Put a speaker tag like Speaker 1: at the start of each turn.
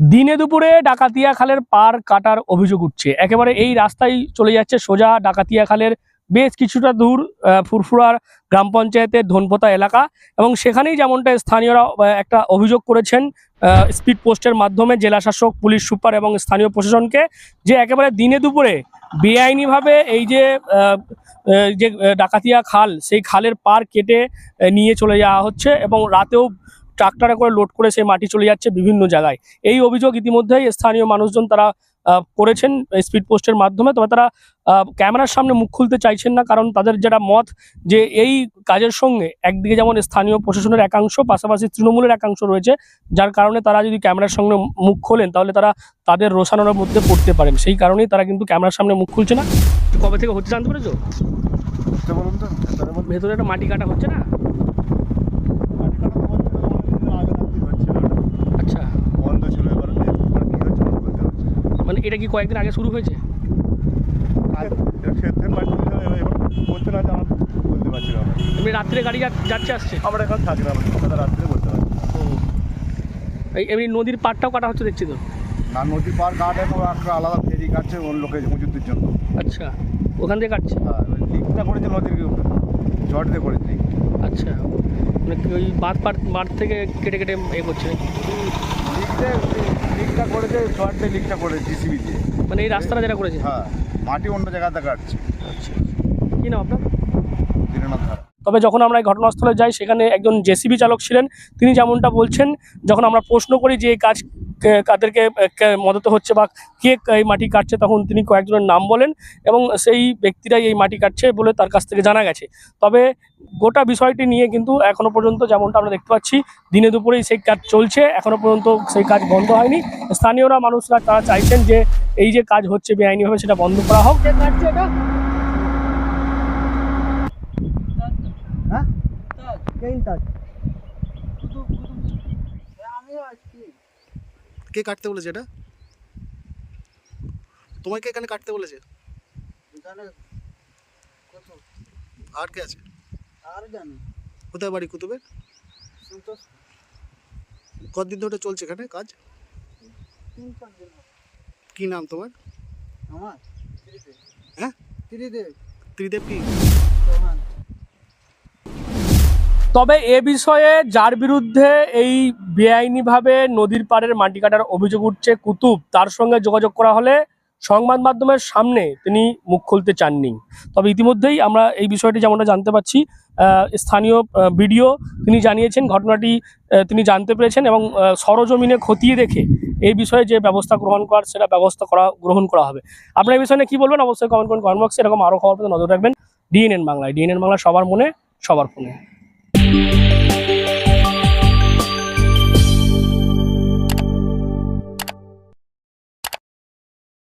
Speaker 1: দিনে দুপুরে ডাকাতিয়া খালের পার কাটার অভিযোগ উঠছে। একেবারে এই রাস্তায় চলে যাচ্ছে সোজা ডাকাতিয়া খালের বেশ কিছুটা দূর ফুরফুরার গ্রাম পঞ্চায়েতের ধনপোতা এলাকা এবং সেখানেই যেমনটা স্থানীয়রা একটা অভিযোগ করেছেন স্পিড পোস্টের মাধ্যমে জেলা শাসক পুলিশ সুপার এবং স্থানীয় প্রশাসনকে যে একেবারে দিনে দুপুরে বেআইনিভাবে এই যে যে ডাকাতিয়া খাল, সেই খালের পার কেটে নিয়ে চলে যাওয়া হচ্ছে এবং রাতেও ট্রাক্টরে করে লোড করে সেই মাটি চলে যাচ্ছে বিভিন্ন জায়গায়। এই অভিযোগ ইতিমধ্যেই স্থানীয় মানুষজন তারা করেছেন স্পিড পোস্টের মাধ্যমে। তবে তারা ক্যামেরার সামনে মুখ খুলতে চাইছেন না কারণ তাদের যেটা মত যে এই কাজের সঙ্গে একদিকে যেমন স্থানীয় প্রশাসনের একাংশ পাশাপাশি তৃণমূলের একাংশ রয়েছে যার কারণে তারা যদি ক্যামেরার সঙ্গে মুখ খোলেন তাহলে তারা তাদের রোষানোর মধ্যে পড়তে পারেন। সেই কারণেই তারা কিন্তু ক্যামেরার সামনে মুখ খুলছে না। কবে থেকে হচ্ছে জানতে পেরেছ?
Speaker 2: ভেতরে
Speaker 1: একটা মাটি কাটা হচ্ছে না
Speaker 2: মাটি কাটা তো হচ্ছে তো অনেকদিন আগে থাকতেই হচ্ছিল ওটা।
Speaker 1: আচ্ছা
Speaker 2: বন্ধ ছিল এবার এবার কি হচ্ছে আমি বলতে পারছি না।
Speaker 1: মানে এটা কি কয়েকদিন আগে শুরু হয়েছে? এমনি রাত্রে গাড়ি যাচ্ছে আসছে?
Speaker 2: আমরা এখন থাকি না রাত্রে বলতে পারছি
Speaker 1: এমনি নদীর পাড়টাও কাটা হচ্ছে দেখছি তো?
Speaker 2: না নদী পার কাটে তো একটা আলাদা ফেরি কাটছে অন্য লোকের মজুদের জন্য।
Speaker 1: আচ্ছা ওখান থেকে কাটছে?
Speaker 2: হ্যাঁ লিকটা করেছে নদীর জট দিয়ে করেছে লিক।
Speaker 1: আচ্ছা মানে ওই বাঁধ পাড় মাঠ থেকে কেটে কেটে এ করছে?
Speaker 2: লিকটা লিকটা করেছে শর্টে লিকটা করেছে জিসিবি দিয়ে
Speaker 1: মানে এই রাস্তাটা যেটা করেছে?
Speaker 2: হ্যাঁ মাটি অন্য জায়গাতে কাটছে।
Speaker 1: আচ্ছা। কি না আপনার?
Speaker 2: দীননাথ ধারা
Speaker 1: তবে যখন আমরা এই ঘটনাস্থলে যাই সেখানে একজন জেসিবি চালক ছিলেন। তিনি যেমনটা বলছেন যখন আমরা প্রশ্ন করি যে এই কাজ কাদেরকে মদত হচ্ছে বা কে এই মাটি কাটছে তখন তিনি কয়েকজনের নাম বলেন এবং সেই ব্যক্তিরাই এই মাটি কাটছে বলে তার কাছ থেকে জানা গেছে। তবে গোটা বিষয়টি নিয়ে কিন্তু এখনও পর্যন্ত যেমনটা আমরা দেখতে পাচ্ছি দিনে দুপুরেই সেই কাজ চলছে এখনও পর্যন্ত সেই কাজ বন্ধ হয়নি। স্থানীয়রা মানুষরা তারা চাইছেন যে এই যে কাজ হচ্ছে বেআইনিভাবে সেটা বন্ধ করা হোক।
Speaker 2: হ্যাঁ?
Speaker 3: কে কাটতে বলেছে এটা? তোমাকে এখানে কাটতে বলেছে? আর কে আছে?
Speaker 4: আর জানি।
Speaker 3: কোথায় বাড়ি কুতুবের কতদিন ধরে চলছে এখানে কাজ। কি নাম তোমার?
Speaker 4: আমার? ত্রিদেব
Speaker 3: হ্যাঁ?
Speaker 4: ত্রিদেব।
Speaker 3: ত্রিদেব কি?
Speaker 1: তবে এ বিষয়ে যার বিরুদ্ধে এই বেআইনিভাবে নদীর পাড়ের মাটি কাটার অভিযোগ উঠছে কুতুব, তার সঙ্গে যোগাযোগ করা হলে সংবাদ মাধ্যমের সামনে তিনি মুখ খুলতে চাননি। তবে ইতিমধ্যেই আমরা এই বিষয়টি যেমনটা জানতে পাচ্ছি স্থানীয় ভিডিও তিনি জানিয়েছেন, ঘটনাটি তিনি জানতে পেরেছেন এবং সরজমিনে খতিয়ে দেখে এই বিষয়ে যে ব্যবস্থা গ্রহণ করার, সেটা ব্যবস্থা করা, গ্রহণ করা হবে। আপনার এই বিষয়ে কি বলবেন? অবশ্যই কমেন্ট করুন কমেন্ট বক্সে এরকম আরও খবর নজর রাখবেন। ডিএনএন বাংলায় ডিএনএন বাংলা সবার মনে, সবার ফোনে। Thank you.